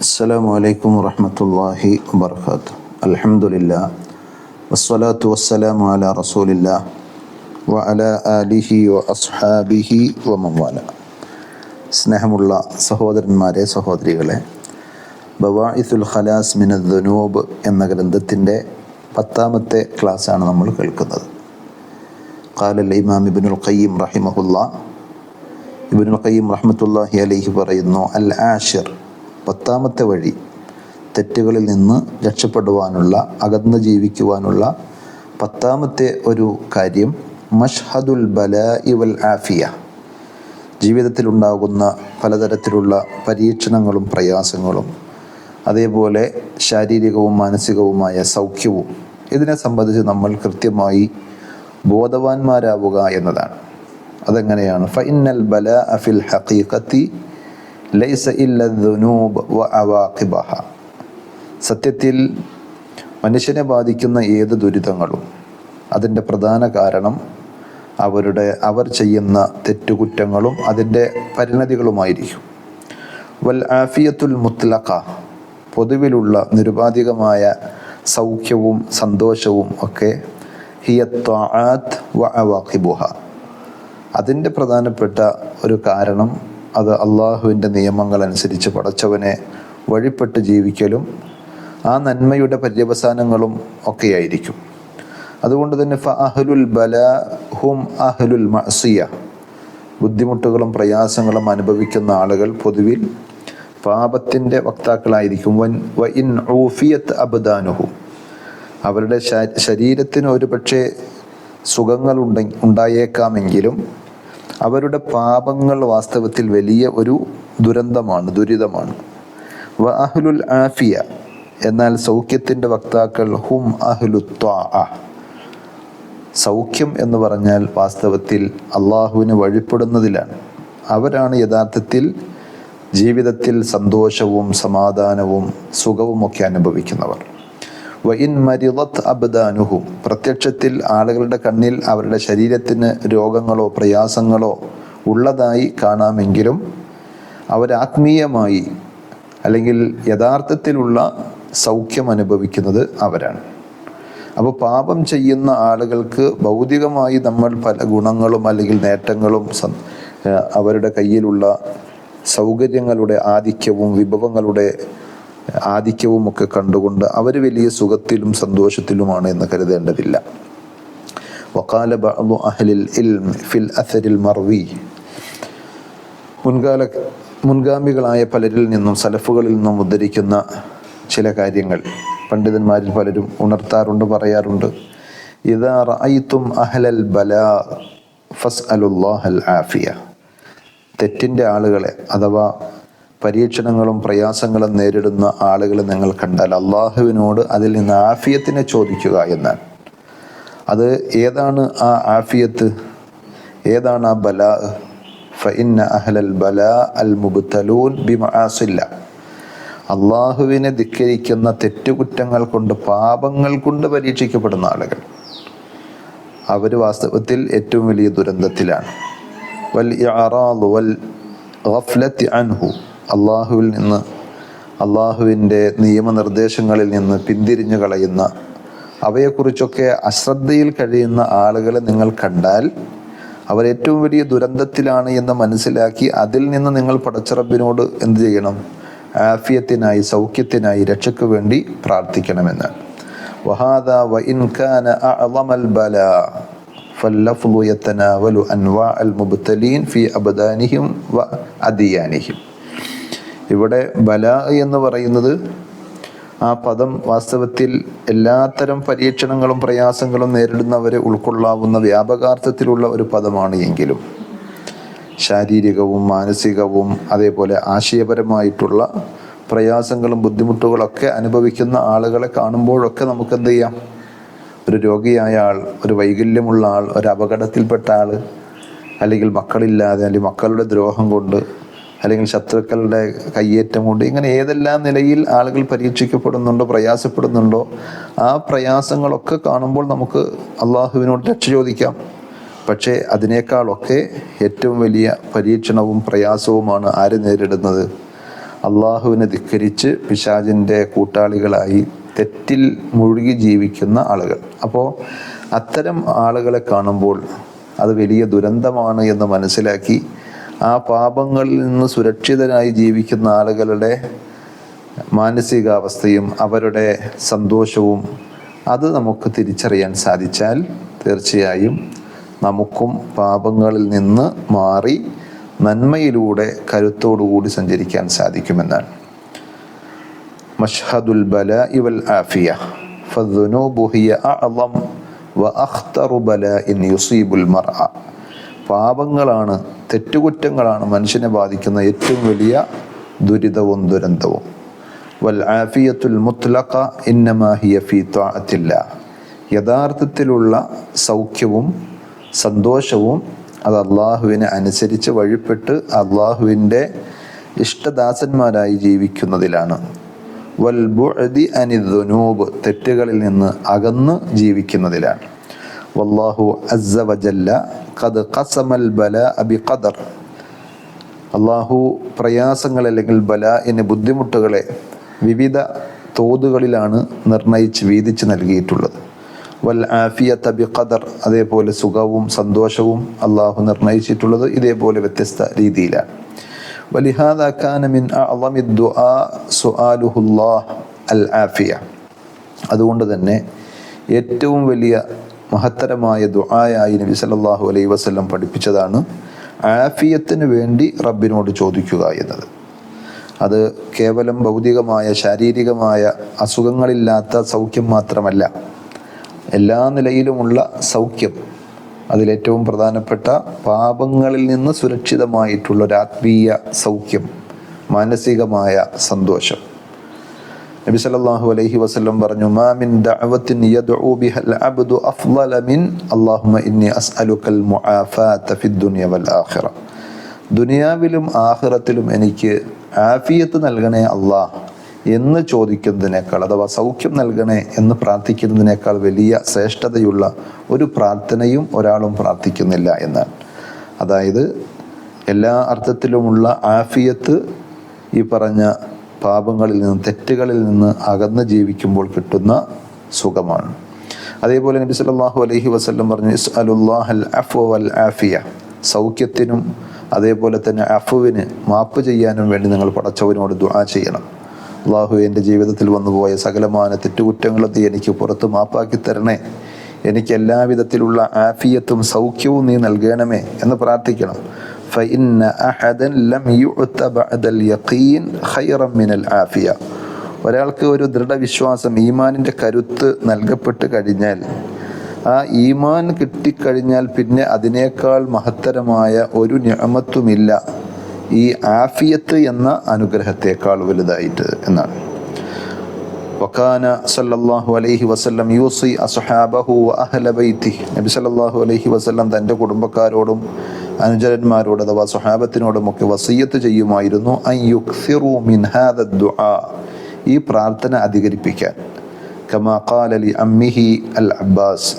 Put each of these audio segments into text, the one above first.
السلام عليكم ورحمة الله وبركاته الحمد لله والصلاة والسلام على رسول الله وعلى آله وأصحابه ومن والاه സ്നേഹമുള്ള സഹോദരന്മാരെ സഹോദരികളെ ബവാഇസുൽ ഖലാസ് മിന ദുനൂബ് എന്ന ഗ്രന്ഥത്തിൻ്റെ പത്താമത്തെ ക്ലാസ്സാണ് നമ്മൾ കേൾക്കുന്നത് ഖാലൽ ഇമാം ഇബ്നുൽ ഖയ്യിം റഹിമഹുല്ല ഇബ്നുൽ ഖയ്യിം റഹ്മത്തുല്ലാഹി അലൈഹി പറയുന്നു അൽ ആഷിർ പത്താമത്തെ വഴി തെറ്റുകളിൽ നിന്ന് രക്ഷപ്പെടുവാനുള്ള അകന്ന് ജീവിക്കുവാനുള്ള പത്താമത്തെ ഒരു കാര്യം മഷ്ഹദുൽ ബല ഇവൽ ആഫിയ. ജീവിതത്തിലുണ്ടാകുന്ന പലതരത്തിലുള്ള പരീക്ഷണങ്ങളും പ്രയാസങ്ങളും അതേപോലെ ശാരീരികവും മാനസികവുമായ സൗഖ്യവും ഇതിനെ സംബന്ധിച്ച് നമ്മൾ കൃത്യമായി ബോധവാന്മാരാവുക എന്നതാണ്. അതെങ്ങനെയാണ്? ഫൈനൽ ബല അഫിൽ ഹഖീഖത്തി ലൈസ ഇല്ല ദുനൂബ് വ അവാഖിബഹ. സത്യത്തിൽ മനുഷ്യനെ ബാധിക്കുന്ന ഏത് ദുരിതങ്ങളും അതിന്റെ പ്രധാന കാരണം അവരുടെ അവർ ചെയ്യുന്ന തെറ്റുകുറ്റങ്ങളും അതിന്റെ പരിണതികളുമായിരിക്കും. വൽ ആഫിയത്തുൽ മുത്ലഖ പൊതുവിലുള്ള നിരുപാധികമായ സൗഖ്യവും സന്തോഷവും ഒക്കെ ഹിയത്വാത്ത് വ അതിന്റെ പ്രധാനപ്പെട്ട ഒരു കാരണം അത് അള്ളാഹുവിന്റെ നിയമങ്ങൾ അനുസരിച്ച് പടച്ചവനെ വഴിപ്പെട്ട് ജീവിക്കലും ആ നന്മയുടെ പര്യവസാനങ്ങളും ഒക്കെയായിരിക്കും. അതുകൊണ്ട് തന്നെ ഫ അഹ്ലുൽ ബല ഹും അഹ്ലുൽ മസിയ ബുദ്ധിമുട്ടുകളും പ്രയാസങ്ങളും അനുഭവിക്കുന്ന ആളുകൾ പൊതുവിൽ പാപത്തിന്റെ വക്താക്കളായിരിക്കും. വൻ വ ഇൻ ഊഫിയത്ത് അബ്ദാനുഹു. അവരുടെ ശരീരത്തിന് ഒരു പക്ഷേ സുഖങ്ങൾ ഉണ്ടെ ഉണ്ടായേക്കാമെങ്കിലും അവരുടെ പാപങ്ങൾ വാസ്തവത്തിൽ വലിയ ഒരു ദുരന്തമാണ് ദുരിതമാണ്. വ അഹ്ലുൽ ആഫിയ എന്നാൽ സൗഖ്യത്തിന്റെ വക്താക്കൾ ഹും അഹ്ലു സൗഖ്യം എന്ന് പറഞ്ഞാൽ വാസ്തവത്തിൽ അള്ളാഹുവിന് വഴിപ്പെടുന്നതിലാണ്. അവരാണ് യഥാർത്ഥത്തിൽ ജീവിതത്തിൽ സന്തോഷവും സമാധാനവും സുഖവും ഒക്കെ അനുഭവിക്കുന്നവർ. വൈൻ മരിളത്ത് അബ്ദാനുഹു. പ്രത്യക്ഷത്തിൽ ആളുകളുടെ കണ്ണിൽ അവരുടെ ശരീരത്തിന് രോഗങ്ങളോ പ്രയാസങ്ങളോ ഉള്ളതായി കാണാമെങ്കിലും അവരാത്മീയമായി അല്ലെങ്കിൽ യഥാർത്ഥത്തിലുള്ള സൗഖ്യം അനുഭവിക്കുന്നത് അവരാണ്. അപ്പോൾ പാപം ചെയ്യുന്ന ആളുകൾക്ക് ഭൗതികമായി നമ്മൾ പല ഗുണങ്ങളും അല്ലെങ്കിൽ നേട്ടങ്ങളും അവരുടെ കയ്യിലുള്ള സൗകര്യങ്ങളുടെ ആധിക്യവും വിഭവങ്ങളുടെ ആധിക്യവും ഒക്കെ കണ്ടുകൊണ്ട് അവർ വലിയ സുഖത്തിലും സന്തോഷത്തിലുമാണ് എന്ന് കരുതേണ്ടതില്ല. വക്കാല അഹ്ലിൽ ഇൽം ഫിൽ അസരിൽ മർവി. മുൻകാല മുൻഗാമികളായ പലരിൽ നിന്നും സലഫുകളിൽ നിന്നും ഉദ്ധരിക്കുന്ന ചില കാര്യങ്ങൾ പണ്ഡിതന്മാരിൽ പലരും ഉണർത്താറുണ്ട് പറയാറുണ്ട്. ഇതാ റഅയ്തും അഹ്ലൽ ബലാ ഫസ് അലുല്ലാഹൽ ആഫിയ. തെറ്റിന്റെ ആളുകളെ അഥവാ പരീക്ഷണങ്ങളും പ്രയാസങ്ങളും നേരിടുന്ന ആളുകൾ നിങ്ങൾ കണ്ടാൽ അള്ളാഹുവിനോട് അതിൽ നിന്ന് ആഫിയത്തിനെ ചോദിക്കുക എന്നാൽ അത് ഏതാണ് ആ ആഫിയത്ത്? ഏതാണ് ആ ബല? ഫഇന്ന അഹ്ലൽ ബല അൽ മുബുത്തലൂൻ ബിമാസില്ല. അള്ളാഹുവിനെ ധിക്കരിക്കുന്ന തെറ്റുകുറ്റങ്ങൾ കൊണ്ട് പാപങ്ങൾ കൊണ്ട് പരീക്ഷിക്കപ്പെടുന്ന ആളുകൾ. അവർ വാസ്തവത്തിൽ ഏറ്റവും വലിയ ദുരന്തത്തിലാണ്. വൽ വൽ അൻഹു. അള്ളാഹുവിൽ നിന്ന് അള്ളാഹുവിൻ്റെ നിയമനിർദ്ദേശങ്ങളിൽ നിന്ന് പിന്തിരിഞ്ഞു കളയുന്ന അവയെക്കുറിച്ചൊക്കെ അശ്രദ്ധയിൽ കഴിയുന്ന ആളുകളെ നിങ്ങൾ കണ്ടാൽ അവർ ഏറ്റവും വലിയ ദുരന്തത്തിലാണ് എന്ന് മനസ്സിലാക്കി അതിൽ നിന്ന് നിങ്ങൾ പടച്ചറബിനോട് എന്ത് ചെയ്യണം ആഫിയത്തിനായി സൗഖ്യത്തിനായി രക്ഷയ്ക്ക് വേണ്ടി പ്രാർത്ഥിക്കണമെന്ന് വഹാദ വ ഇൻ കാന അഅളമൽ ബല فاللفظ يتناول أنواع المبتلين في أبدانهم وأديانهم ഇവിടെ ബല എന്ന് പറയുന്നത് ആ പദം വാസ്തവത്തിൽ എല്ലാത്തരം പരീക്ഷണങ്ങളും പ്രയാസങ്ങളും നേരിടുന്നവരെ ഉൾക്കൊള്ളാവുന്ന വ്യാപകാർത്ഥത്തിലുള്ള ഒരു പദമാണ് എങ്കിലും. ശാരീരികവും മാനസികവും അതേപോലെ ആശയപരമായിട്ടുള്ള പ്രയാസങ്ങളും ബുദ്ധിമുട്ടുകളൊക്കെ അനുഭവിക്കുന്ന ആളുകളെ കാണുമ്പോഴൊക്കെ നമുക്ക് എന്ത് ചെയ്യാം? ഒരു രോഗിയായ ആൾ ഒരു വൈകല്യമുള്ള ആൾ ഒരു അപകടത്തിൽപ്പെട്ട ആൾ അല്ലെങ്കിൽ മക്കളില്ലാതെ അല്ലെങ്കിൽ മക്കളുടെ ദ്രോഹം കൊണ്ട് അല്ലെങ്കിൽ ശത്രുക്കളുടെ കയ്യേറ്റം കൊണ്ട് ഇങ്ങനെ ഏതെല്ലാം നിലയിൽ ആളുകൾ പരീക്ഷിക്കപ്പെടുന്നുണ്ടോ പ്രയാസപ്പെടുന്നുണ്ടോ ആ പ്രയാസങ്ങളൊക്കെ കാണുമ്പോൾ നമുക്ക് അള്ളാഹുവിനോട് രക്ഷ ചോദിക്കാം. പക്ഷേ അതിനേക്കാളൊക്കെ ഏറ്റവും വലിയ പരീക്ഷണവും പ്രയാസവുമാണ് ആര് നേരിടുന്നത്? അള്ളാഹുവിനെ ധിക്കരിച്ച് പിശാജിന്റെ കൂട്ടാളികളായി തെറ്റിൽ മുഴുകി ജീവിക്കുന്ന ആളുകൾ. അപ്പോൾ അത്തരം ആളുകളെ കാണുമ്പോൾ അത് വലിയ ദുരന്തമാണ് എന്ന് മനസ്സിലാക്കി ആ പാപങ്ങളിൽ നിന്ന് സുരക്ഷിതരായി ജീവിക്കുന്ന ആളുകളുടെ മാനസികാവസ്ഥയും അവരുടെ സന്തോഷവും അത് നമുക്ക് തിരിച്ചറിയാൻ സാധിച്ചാൽ തീർച്ചയായും നമുക്കും പാപങ്ങളിൽ നിന്ന് മാറി നന്മയിലൂടെ കരുത്തോടുകൂടി സഞ്ചരിക്കാൻ സാധിക്കുമെന്നാണ്. മഷ്ഹദുൽ ബല ഇവൽ ആഫിയ. ഫദ്ദുനൂബുഹിയ അഅലം വ അഖ്തറു ഇൻ യുസീബുൽ മർഅ. പാപങ്ങളാണ് തെറ്റുകുറ്റങ്ങളാണ് മനുഷ്യനെ ബാധിക്കുന്ന ഏറ്റവും വലിയ ദുരിതവും ദുരന്തവും. വൽ ആഫിയത്തുൽ മുത്ലഖ ഇന്നമാ ഹിയ ഫീ ത്വാഅത്തില്ല. യഥാർത്ഥത്തിലുള്ള സൗഖ്യവും സന്തോഷവും അത് അള്ളാഹുവിനെ അനുസരിച്ച് വഴിപ്പെട്ട് അള്ളാഹുവിന്റെ ഇഷ്ടദാസന്മാരായി ജീവിക്കുന്നതിലാണ്. വൽ ബുഅദി അനിദ്ദുനൂബ് തെറ്റുകളിൽ നിന്ന് അകന്ന് ജീവിക്കുന്നതിലാണ്. വല്ലാഹു അസ്സ വജല്ല ഖദ് ഖസമൽ ബല അബി ഖദർ. അള്ളാഹു പ്രയാസങ്ങൾ അല്ലെങ്കിൽ ബല എന്ന ബുദ്ധിമുട്ടുകളെ വിവിധ തോതുകളിലാണ് നിർണയിച്ച് വീതിച്ച് നൽകിയിട്ടുള്ളത്. വൽ ആഫിയ ബി ഖദർ അതേപോലെ സുഖവും സന്തോഷവും അള്ളാഹു നിർണയിച്ചിട്ടുള്ളത് ഇതേപോലെ വ്യത്യസ്ത രീതിയിലാണ്. വലിഹാദ കാനമിൻ സുആലുഹുല്ലാഹ് അൽ ആഫിയ. അതുകൊണ്ട് തന്നെ ഏറ്റവും വലിയ മഹത്തരമായ ദുആയായി നബി സല്ലല്ലാഹു അലൈഹി വസല്ലം പഠിപ്പിച്ചതാണ് ആഫിയത്തിന് വേണ്ടി റബ്ബിനോട് ചോദിക്കുക എന്നത്. അത് കേവലം ഭൗതികമായ ശാരീരികമായ അസുഖങ്ങളില്ലാത്ത സൗഖ്യം മാത്രമല്ല എല്ലാ നിലയിലുമുള്ള സൗഖ്യം. അതിലേറ്റവും പ്രധാനപ്പെട്ട പാപങ്ങളിൽ നിന്ന് സുരക്ഷിതമായിട്ടുള്ള ഒരു ആത്മീയ സൗഖ്യം മാനസികമായ സന്തോഷം. നബി സല്ലല്ലാഹു അലൈഹി വസല്ലം പറഞ്ഞു മാ മിൻ ദഅവത്തിൻ യദ്ഉ ബിഹൽ അബ്ദു അഫ്ളല മിൻ അല്ലാഹുമ്മ ഇന്നി അസ്അലുക്കൽ മുആഫാത ഫിദ് ദുനിയ വൽ ആഖിറ. ദുനിയാവിലും ആഖിറത്തിലും എനിക്ക് ആഫിയത്ത് നൽകണേ അല്ലാഹ് എന്ന് ചോദിക്കുന്നതിനേക്കാൾ അഥവാ സൗഖ്യം നൽകണേ എന്ന് പ്രാർത്ഥിക്കുന്നതിനേക്കാൾ വലിയ ശ്രേഷ്ഠതയുള്ള ഒരു പ്രാർത്ഥനയും ഒരാളും പ്രാർത്ഥിക്കുന്നില്ല എന്നാണ്. അതായത് എല്ലാ അർത്ഥത്തിലുമുള്ള ആഫിയത്ത് ഈ പറഞ്ഞ പാപങ്ങളിൽ നിന്ന് തെറ്റുകളിൽ നിന്ന് അകന്ന് ജീവിക്കുമ്പോൾ കിട്ടുന്ന സുഖമാണ്. അതേപോലെ നബി സല്ലാഹു അലൈഹി വസല്ലം പറഞ്ഞു ഇസ്അലുല്ലാഹൽ അഫ്വ വൽ ആഫിയ. സൗഖ്യത്തിനും അതേപോലെ തന്നെ അഫുവിന് മാപ്പ് ചെയ്യാനും വേണ്ടി നിങ്ങൾ പടച്ചവനോട് ദുആ ചെയ്യണം. അള്ളാഹു എന്റെ ജീവിതത്തിൽ വന്നുപോയ സകലമാന തെറ്റുകുറ്റങ്ങളൊക്കെ എനിക്ക് പുറത്ത് മാപ്പാക്കി തരണേ. എനിക്ക് എല്ലാവിധത്തിലുള്ള ആഫിയത്തും സൗഖ്യവും നീ നൽകണമേ എന്ന് പ്രാർത്ഥിക്കണം. فإن أحدا لم يؤت بعد اليقين خيرا من العافية ഒരാൾക്ക് ഒരു ദൃഢവിശ്വാസം ഈമാനിൻ്റെ കരുത്ത് നൽകപ്പെട്ട് കഴിഞ്ഞാൽ ആ ഈമാൻ കിട്ടിക്കഴിഞ്ഞാൽ പിന്നെ അതിനേക്കാൾ മഹത്തരമായ ഒരു ഞമത്തുമില്ല ഈ ആഫിയത്ത് എന്ന അനുഗ്രഹത്തെക്കാൾ വലുതായിട്ട് എന്നാണ് വക്കാന സല്ലല്ലാഹു അലൈഹി വസല്ലം യൂസി അസ്ഹാബഹു അഹ്ല ബൈത്തി നബി സല്ലല്ലാഹു അലൈഹി വസല്ലം തൻ്റെ കുടുംബക്കാരോടും അനുചരന്മാരോട് അഥവാ സ്വഹാബത്തിനോടും ഒക്കെ വസീയത്ത് ചെയ്യുമായിരുന്നു. ഐ യുക്സിറു മിൻ ഹാദ ദുആ. ഈ പ്രാർത്ഥന അധികരിപ്പിക്കാൻ. കമാ ഖാല ലി അമ്മിഹി അൽ അബ്ബാസ്.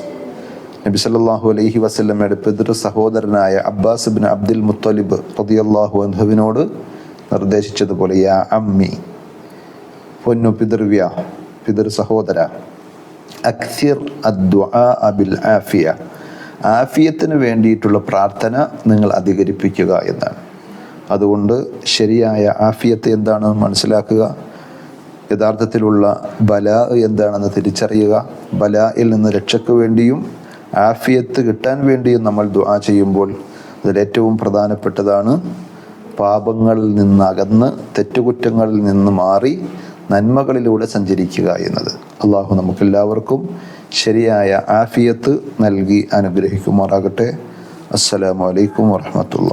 നബി സല്ലാഹു അലൈഹി വസ്ല്ലമ്മയുടെ പിതൃ സഹോദരനായ അബ്ബാസ് ബിൻ അബ്ദുൽ മുത്തലിബ് റളിയല്ലാഹു അൻഹുവിനോട് നിർദ്ദേശിച്ചതുപോലെ യാ അമ്മി പൊന്നു പിതൃവ്യ പിതൃ സഹോദര അക്സിർ അദ്ദുആ ബിൽ ആഫിയ. ആഫിയത്തിന് വേണ്ടിയിട്ടുള്ള പ്രാർത്ഥന നിങ്ങൾ അധികരിപ്പിക്കുക എന്നാണ്. അതുകൊണ്ട് ശരിയായ ആഫിയത്ത് എന്താണെന്ന് മനസ്സിലാക്കുക. യഥാർത്ഥത്തിലുള്ള ബല എന്താണെന്ന് തിരിച്ചറിയുക. ബലയിൽ നിന്ന് രക്ഷയ്ക്ക് വേണ്ടിയും ആഫിയത്ത് കിട്ടാൻ വേണ്ടിയും നമ്മൾ ദുആ ചെയ്യുമ്പോൾ അതിലേറ്റവും പ്രധാനപ്പെട്ടതാണ് പാപങ്ങളിൽ നിന്നകന്ന് തെറ്റുകുറ്റങ്ങളിൽ നിന്ന് മാറി നന്മകളിലൂടെ സഞ്ചരിക്കുക എന്നത്. അള്ളാഹു നമുക്കെല്ലാവർക്കും ശരിയായ ആഫിയത്ത് നൽകി അനുഗ്രഹിക്കുമാറാകട്ടെ. അസ്സലാമു അലൈക്കും വറഹമത്തുള്ള